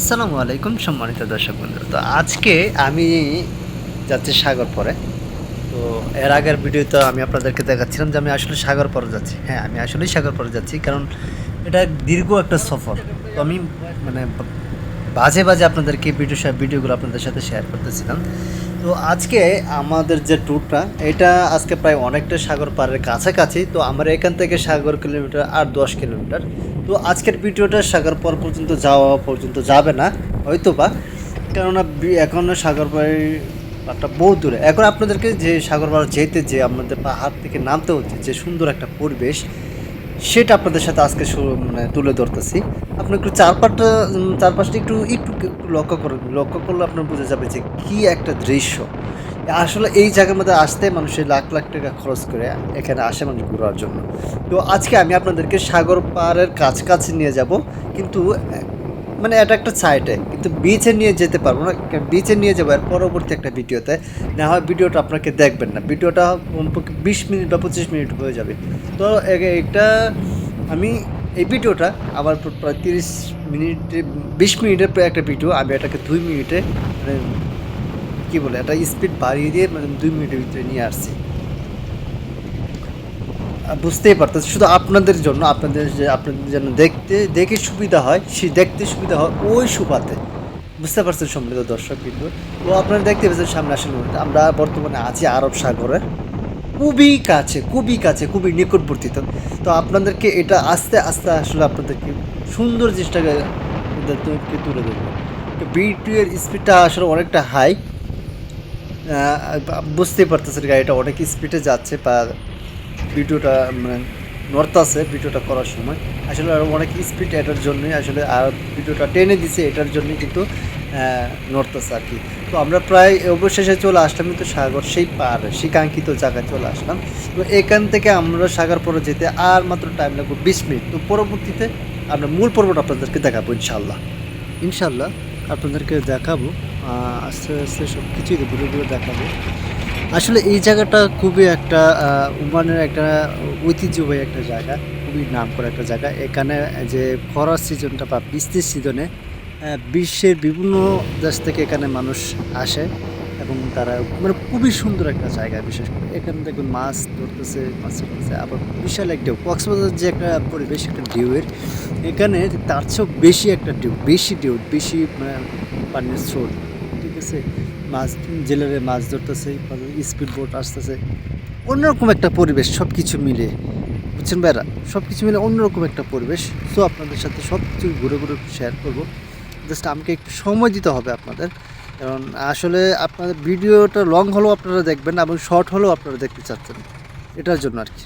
আসসালামু আলাইকুম সম্মানিত দর্শক বন্ধু তো আজকে আমি যাচ্ছি সাগর পরে। তো এর আগের ভিডিওতে আমি আপনাদেরকে দেখাচ্ছিলাম যে আমি আসলে সাগর পরে যাচ্ছি। হ্যাঁ আমি আসলেই সাগর পরে যাচ্ছি কারণ এটা দীর্ঘ একটা সফর। তো আমি মানে বাজে বাজে আপনাদেরকে ভিডিও ভিডিওগুলো আপনাদের সাথে শেয়ার করতেছিলাম। তো আজকে আমাদের যে ট্যুরটা এটা আজকে প্রায় অনেকটা সাগর পাড়ের কাছাকাছি। তো আমার এখান থেকে সাগর কিলোমিটার আর দশ কিলোমিটার তো আজকের ভিডিওটা সাগর পর্যন্ত যাওয়া পর্যন্ত যাবে না হয়তো বা কেননা এখন সাগর পাড়টা বহু দূরে। এখন আপনাদেরকে যে সাগর পাড় যেতে যে আমাদের পাহাড় থেকে নামতে হচ্ছে, যে সুন্দর একটা পরিবেশ, সেটা আপনাদের সাথে আজকে মানে তুলে ধরতেছি। আপনি একটু চারপাশটা চারপাশটা একটু একটু লক্ষ্য করুন। লক্ষ্য করলে আপনার বোঝা যাবে যে কি একটা দৃশ্য। আসলে এই জায়গার মধ্যে আসতে মানুষের লাখ লাখ টাকা খরচ করে এখানে আসে মানুষ ঘোরার জন্য। তো আজকে আমি আপনাদেরকে সাগর পাড়ের কাছাকাছি নিয়ে যাব, কিন্তু মানে এটা একটা সাইডে কিন্তু বিচে নিয়ে যেতে পারব না বিচে নিয়ে যাব এর পরবর্তী একটা ভিডিওতে। না হয় ভিডিওটা আপনাকে দেখবেন না, ভিডিওটা কমপক্ষে বিশ মিনিট বা পঁচিশ মিনিট হয়ে যাবে। তো এটা আমি, এই ভিডিওটা আবার প্রায় তিরিশ মিনিটে, বিশ মিনিটের একটা ভিডিও, আমি এটাকে দুই মিনিটে মানে কী বলে, একটা স্পিড বাড়িয়ে দিয়ে মানে দুই মিনিটের ভিতরে নিয়ে আসছি। বুঝতেই পারতেছি শুধু আপনাদের জন্য, আপনাদের যে, আপনাদের যেন দেখতে, দেখে সুবিধা হয়, সে দেখতে সুবিধা হয় ওই সুপাতে বুঝতে পারছেন সম্মিলিত দর্শক কিন্তু তো আপনারা দেখতে পাচ্ছেন সামনে আসলে আমরা বর্তমানে আছি আরব সাগরে। খুবই কাছে খুবই কাছে, খুবই নিকটবর্তী। তো আপনাদেরকে এটা আস্তে আস্তে আসলে আপনাদেরকে সুন্দর জিনিসটাকে তুলে দেবো এর স্পিডটা আসলে অনেকটা হাই বুঝতেই পারতেছেন গাড়িটা অনেক স্পিডে যাচ্ছে বা ভিডিওটা মানে আছে ভিডিওটা করার সময়। আসলে অনেক স্পিড এটার জন্যই, আসলে আর ভিডিওটা টেনে দিছে এটার জন্যই কিন্তু আছে আর কি। তো আমরা প্রায় অবশেষে চলে আসলাম কিন্তু সাগর সেই পার সেই কাঙ্ক্ষিত জায়গায় চলে আসলাম। তো এখান থেকে আমরা সাগর পরে যেতে আর মাত্র টাইম লাগবে বিশ মিনিট। তো পরবর্তীতে আমরা মূল পর্বটা আপনাদেরকে দেখাবো ইনশাল্লাহ ইনশাল্লাহ আপনাদেরকে দেখাবো আস্তে আস্তে সব কিছুই ঘুরে ঘুরে দেখাবো। আসলে এই জায়গাটা খুবই একটা উমানের একটা ঐতিহ্যবাহী একটা জায়গা, খুবই নাম করা একটা জায়গা। এখানে যে খরার সিজনটা বা বৃষ্টির সিজনে বিশ্বের বিভিন্ন দেশ থেকে এখানে মানুষ আসে এবং তারা মানে খুবই সুন্দর একটা জায়গা, বিশেষ করে এখানে দেখুন মাছ ধরতেছে মাছ ধরতেছে, আবার বিশাল এক ঢেউ। কক্সবাজার যে একটা পরিবেশ, একটা ঢেউয়ের, এখানে তার চেয়েও বেশি একটা ঢেউ, বেশি ঢেউ, বেশি মানে পানির স্রোত। আছে মাছ, জেলেরে মাছ ধরতেছে স্পিড বোট আসতেছে। অন্যরকম একটা পরিবেশ সব কিছু মিলে। বুঝছেন ভাইরা? সব কিছু মিলে অন্যরকম একটা পরিবেশ। সো আপনাদের সাথে সব কিছু ঘুরে ঘুরে শেয়ার করব। জাস্ট আমাকে একটু সময় দিতে হবে আপনাদের। কারণ আসলে আপনাদের ভিডিওটা লং হলেও আপনারা দেখবেন এবং শর্ট হলেও আপনারা দেখতে চাচ্ছেন। এটার জন্য আর কি।